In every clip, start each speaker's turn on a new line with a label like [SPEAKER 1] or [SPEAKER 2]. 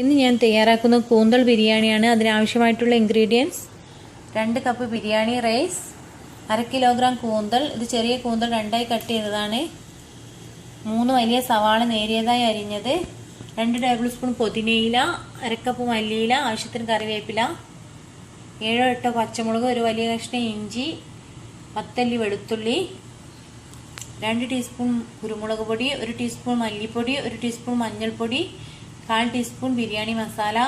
[SPEAKER 1] ഇന്ന് ഞാൻ തയ്യാറാക്കുന്ന കൂന്തൽ ബിരിയാണിയാണ് അതിനാവശ്യമായിട്ടുള്ള ഇൻഗ്രീഡിയൻസ് രണ്ട് കപ്പ് ബിരിയാണി റൈസ് അര കിലോഗ്രാം കൂന്തൽ ഇത് ചെറിയ കൂന്തൽ രണ്ടായി കട്ട് ചെയ്തതാണ്. മൂന്ന് വലിയ സവാള നേരിയതായി അരിഞ്ഞത്. രണ്ട് ടേബിൾ സ്പൂൺ പൊതിനയില അരക്കപ്പ് മല്ലിയില ആവശ്യത്തിന് കറിവേപ്പില. ഏഴോ എട്ടോ പച്ചമുളക് ഒരു വലിയ കഷ്ണം ഇഞ്ചി പത്തല്ലി വെളുത്തുള്ളി. രണ്ട് ടീസ്പൂൺ കുരുമുളക് പൊടി ഒരു ടീസ്പൂൺ മല്ലിപ്പൊടി ഒരു ടീസ്പൂൺ മഞ്ഞൾപ്പൊടി കാൽ ടീസ്പൂൺ ബിരിയാണി മസാല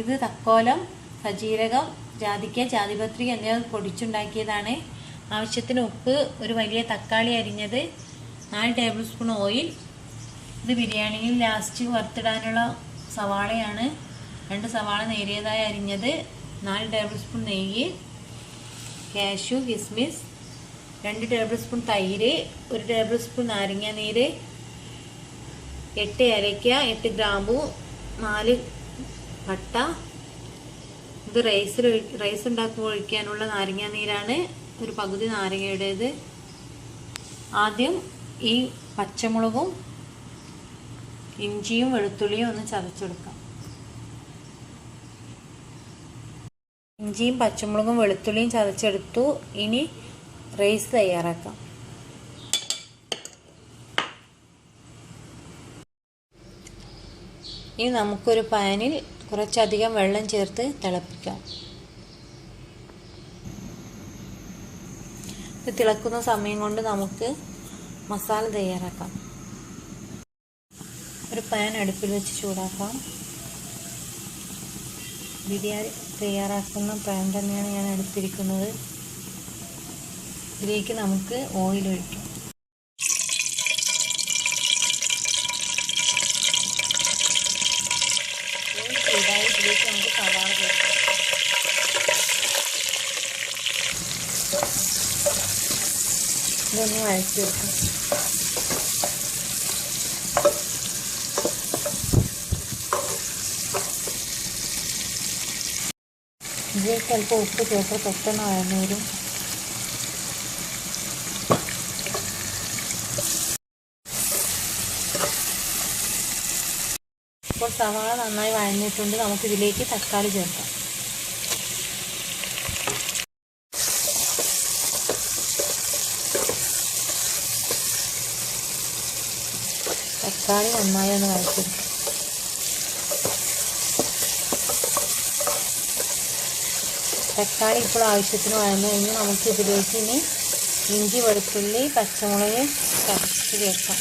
[SPEAKER 1] ഇത് തക്കോലം സജീരകം ജാതിക്ക ജാതിപത്രി എന്നിവ പൊടിച്ചുണ്ടാക്കിയതാണ്. ആവശ്യത്തിന് ഉപ്പ് ഒരു വലിയ തക്കാളി അരിഞ്ഞത് നാല് ടേബിൾ സ്പൂൺ ഓയിൽ. ഇത് ബിരിയാണിയിൽ ലാസ്റ്റ് വറുത്തിടാനുള്ള സവാളയാണ്. രണ്ട് സവാള നേരിയതായി അരിഞ്ഞത് നാല് ടേബിൾ സ്പൂൺ നെയ്യ് കാഷ്യൂ കിസ്മിസ് രണ്ട് ടേബിൾ സ്പൂൺ തൈര് ഒരു ടേബിൾ സ്പൂൺ നാരങ്ങ നീര് എട്ട് ഏലയ്ക്ക എട്ട് ഗ്രാമ്പു നാല് പട്ട. ഇത് റൈസിൽ റൈസ് ഉണ്ടാക്കുമ്പോൾ ഒഴിക്കാനുള്ള നാരങ്ങ നീരാണ്. ഒരു പകുതി നാരങ്ങയുടേത്. ആദ്യം ഈ പച്ചമുളകും ഇഞ്ചിയും വെളുത്തുള്ളിയും ഒന്ന് ചതച്ചെടുക്കാം. ഇഞ്ചിയും പച്ചമുളകും വെളുത്തുള്ളിയും ചതച്ചെടുത്തു. ഇനി റൈസ് തയ്യാറാക്കാം. ഇനി നമുക്കൊരു പാനിൽ കുറച്ചധികം വെള്ളം ചേർത്ത് തിളപ്പിക്കാം. ഇത് തിളക്കുന്ന സമയം കൊണ്ട് നമുക്ക് മസാല തയ്യാറാക്കാം. ഒരു പാൻ അടുപ്പിൽ വെച്ച് ചൂടാക്കാം. ബിരിയാണി തയ്യാറാക്കുന്ന പാൻ തന്നെയാണ് ഞാൻ എടുത്തിരിക്കുന്നത്. ഇതിലേക്ക് നമുക്ക് ഓയിൽ ഒഴിക്കാം ഓയിൽ ചൂടായി ഇതിലേക്ക് നമുക്ക് സവാള ചേർക്കാം ഇതൊന്ന് വെക്കാം ഇതിലേക്ക് അല്പം ഉപ്പ് ചേർത്ത് പെട്ടെന്ന് വഴന്നു വരും ഇപ്പോൾ സവാള നന്നായി വഴഞ്ഞിട്ടുണ്ട് നമുക്ക് ഇതിലേക്ക് തക്കാളി ചേർക്കാം തക്കാളി നന്നായി ഒന്ന് വഴച്ചെടുക്കാം തക്കാളി ഇപ്പോൾ ആവശ്യത്തിന് വഴന്നു കഴിഞ്ഞ് നമുക്ക് ഇതിലേക്ക് ഇനി ഇഞ്ചി വെളുത്തുള്ളി പച്ചമുളക് ചതച്ച് ചേർക്കാം.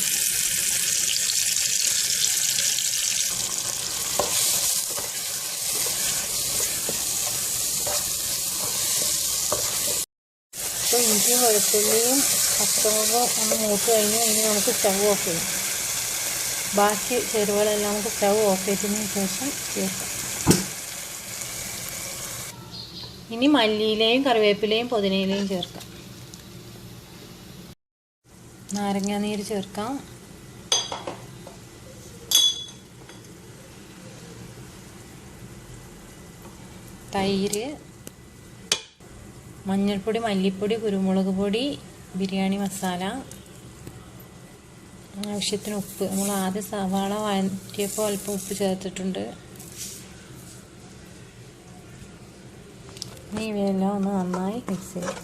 [SPEAKER 1] ഇഞ്ചിയും വെളുത്തുള്ളിയും പച്ചമുളകും ഒന്ന് മൂത്ത് കഴിഞ്ഞ് ഇനി നമുക്ക് സ്റ്റവ് ഓഫ് ചെയ്യാം. ബാക്കി ചേരുവകളെല്ലാം നമുക്ക് സ്റ്റവ് ഓഫ് ചെയ്തതിന് ശേഷം ചേർക്കാം. ഇനി മല്ലിയിലയും കറിവേപ്പിലയും പുതിനയിലയും ചേർക്കാം. നാരങ്ങ നീര് ചേർക്കാം. തൈര് മഞ്ഞൾപ്പൊടി മല്ലിപ്പൊടി കുരുമുളക് പൊടി ബിരിയാണി മസാല ആവശ്യത്തിന് ഉപ്പ്. നമ്മൾ ആദ്യം സവാള വഴറ്റിയപ്പോൾ അല്പം ഉപ്പ് ചേർത്തിട്ടുണ്ട്. ഇനി ഇവയെല്ലാം ഒന്ന് നന്നായി മിക്സ് ചെയ്യാം.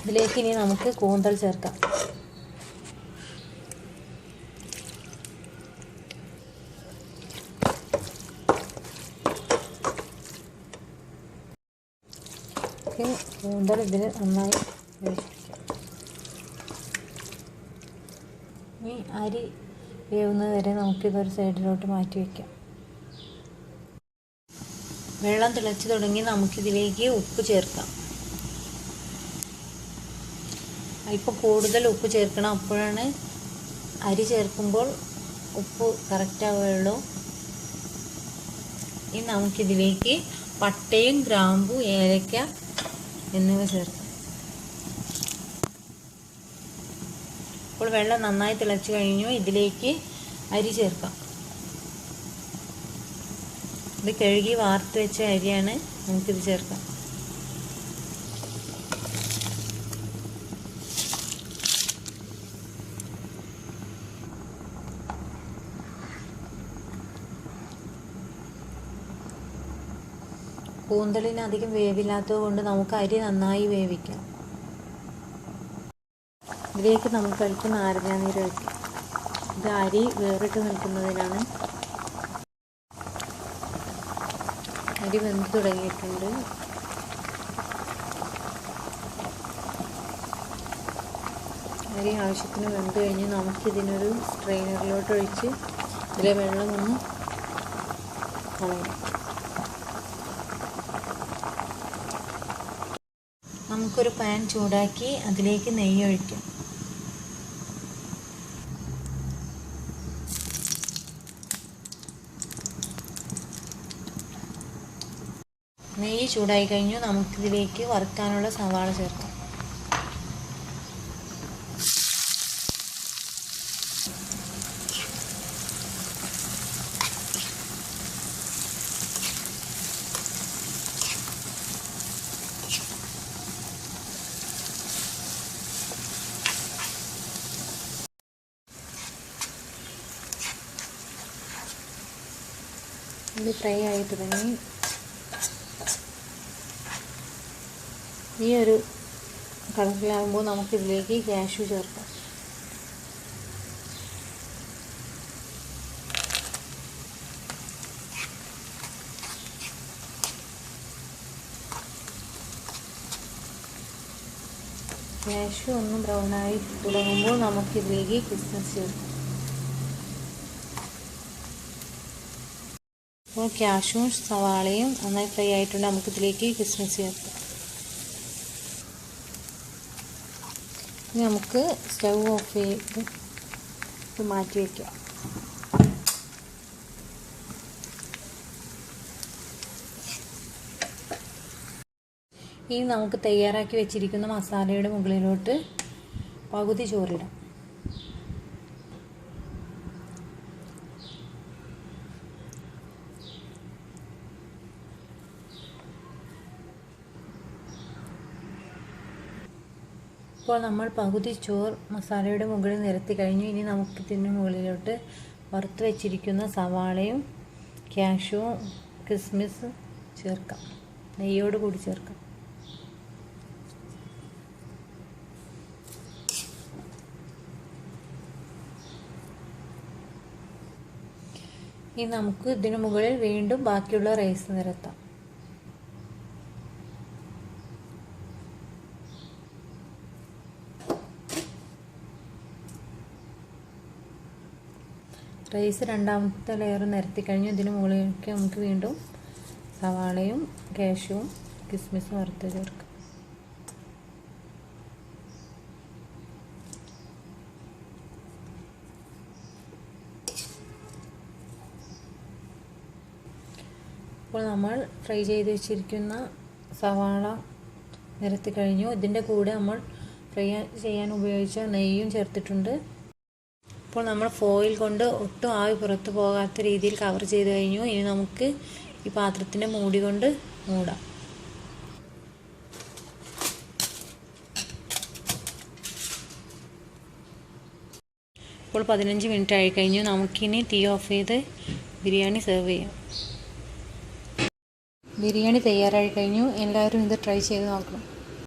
[SPEAKER 1] ഇതിലേക്ക് ഇനി നമുക്ക് കൂന്തൽ ചേർക്കാം. കൂന്തൽ ഇതിൽ നന്നായി വേവിക്കാം ഇനി അരി വേവുന്നത് വരെ നമുക്കിതൊരു സൈഡിലോട്ട് മാറ്റി വയ്ക്കാം വെള്ളം തിളച്ച് തുടങ്ങി നമുക്കിതിലേക്ക് ഉപ്പ് ചേർക്കാം. അല്പം കൂടുതൽ ഉപ്പ് ചേർക്കണം. അപ്പോഴാണ് അരി ചേർക്കുമ്പോൾ ഉപ്പ് കറക്റ്റ് ആവുകയുള്ളൂ. ഇനി നമുക്കിതിലേക്ക് പട്ടയും ഗ്രാമ്പു ഏലക്ക എന്നിവ ചേർക്കാം. അപ്പോൾ വെള്ളം നന്നായി തിളച്ച് കഴിഞ്ഞു. ഇതിലേക്ക് അരി ചേർക്കാം. ഇത് കഴുകി വാർത്ത് വെച്ച അരിയാണ്. നമുക്കിത് ചേർക്കാം. കൂന്തളിന് അധികം വേവില്ലാത്തത് കൊണ്ട് നമുക്ക് അരി നന്നായി വേവിക്കാം. ഇതിലേക്ക് നമുക്ക് അല്പം നാരങ്ങാനീര് ഒഴിക്കാം. ഇത് അരി വേറിട്ട് നിൽക്കുന്നതിനാണ്. അരി വെന്ത് തുടങ്ങിയിട്ടുണ്ട്. അരി ആവശ്യത്തിന് വെന്ത് കഴിഞ്ഞ് നമുക്കിതിനൊരു സ്ട്രെയിനറിലോട്ട് ഒഴിച്ച് ഇതിലെ വെള്ളം ഒന്ന് നമുക്കൊരു പാൻ ചൂടാക്കി അതിലേക്ക് നെയ്യ് ഒഴിക്കാം. നെയ്യ് ചൂടായി കഴിഞ്ഞു. നമുക്കിതിലേക്ക് വറുക്കാനുള്ള സവാള ചേർക്കാം. ഇത് ഫ്രൈ ആയി തുടങ്ങി. ഈ ഒരു കളറിലാകുമ്പോൾ നമുക്കിതിലേക്ക് ക്യാഷ്യൂ ചേർക്കാം. ക്യാഷ്യൂ ഒന്ന് ബ്രൗണായി തുടങ്ങുമ്പോൾ നമുക്കിതിലേക്ക് ക്രിസ്മസ് ചേർക്കാം. അപ്പോൾ ക്യാഷും സവാളയും നന്നായി ഫ്രൈ ആയിട്ടുണ്ട്. നമുക്കിതിലേക്ക് കിസ്മിസ് ചേർക്കാം. നമുക്ക് സ്റ്റൗ ഓഫ് ചെയ്ത് ഇത് മാറ്റി വയ്ക്കാം ഇനി നമുക്ക് തയ്യാറാക്കി വെച്ചിരിക്കുന്ന മസാലയുടെ മുകളിലോട്ട് പകുതി ചോറിടാം. ഇപ്പോൾ നമ്മൾ പകുതി ചോർ മസാലയുടെ മുകളിൽ നിരത്തി കഴിഞ്ഞു. ഇനി നമുക്ക് ഇതിന് മുകളിലോട്ട് വറുത്ത് വെച്ചിരിക്കുന്ന സവാളയും ക്യാഷുവും കിസ്മിസ് ചേർക്കാം. നെയ്യോട് കൂടി ചേർക്കാം. ഇനി നമുക്ക് ഇതിനു മുകളിൽ വീണ്ടും ബാക്കിയുള്ള റൈസ് നിരത്താം. റൈസ് രണ്ടാമത്തെ ലെയർ നിരത്തി കഴിഞ്ഞു. ഇതിന് മുകളിലേക്ക് നമുക്ക് വീണ്ടും സവാളയും കാഷ്യൂവും കിസ്മിസും വറുത്ത് ചേർക്കാം. ഇപ്പോൾ നമ്മൾ ഫ്രൈ ചെയ്ത് വെച്ചിരിക്കുന്ന സവാള നിരത്തി കഴിഞ്ഞു. ഇതിന്റെ കൂടെ നമ്മൾ ഫ്രൈ ചെയ്യാൻ ഉപയോഗിച്ച നെയ്യും ചേർത്തിട്ടുണ്ട്. ഇപ്പോൾ നമ്മൾ ഫോയിൽ കൊണ്ട് ഒട്ടും ആവി പുറത്തു പോകാത്ത രീതിയിൽ കവർ ചെയ്ത് കഴിഞ്ഞു. ഇനി നമുക്ക് ഈ പാത്രത്തിന്റെ മൂടി കൊണ്ട് മൂടാം. ഇപ്പോൾ പതിനഞ്ച് മിനിറ്റ് ആയി കഴിഞ്ഞു. നമുക്കിനി തീ ഓഫ് ചെയ്ത് ബിരിയാണി സെർവ് ചെയ്യാം. ബിരിയാണി തയ്യാറായി കഴിഞ്ഞു. എല്ലാവരും ഇത് ട്രൈ ചെയ്ത് നോക്കണം.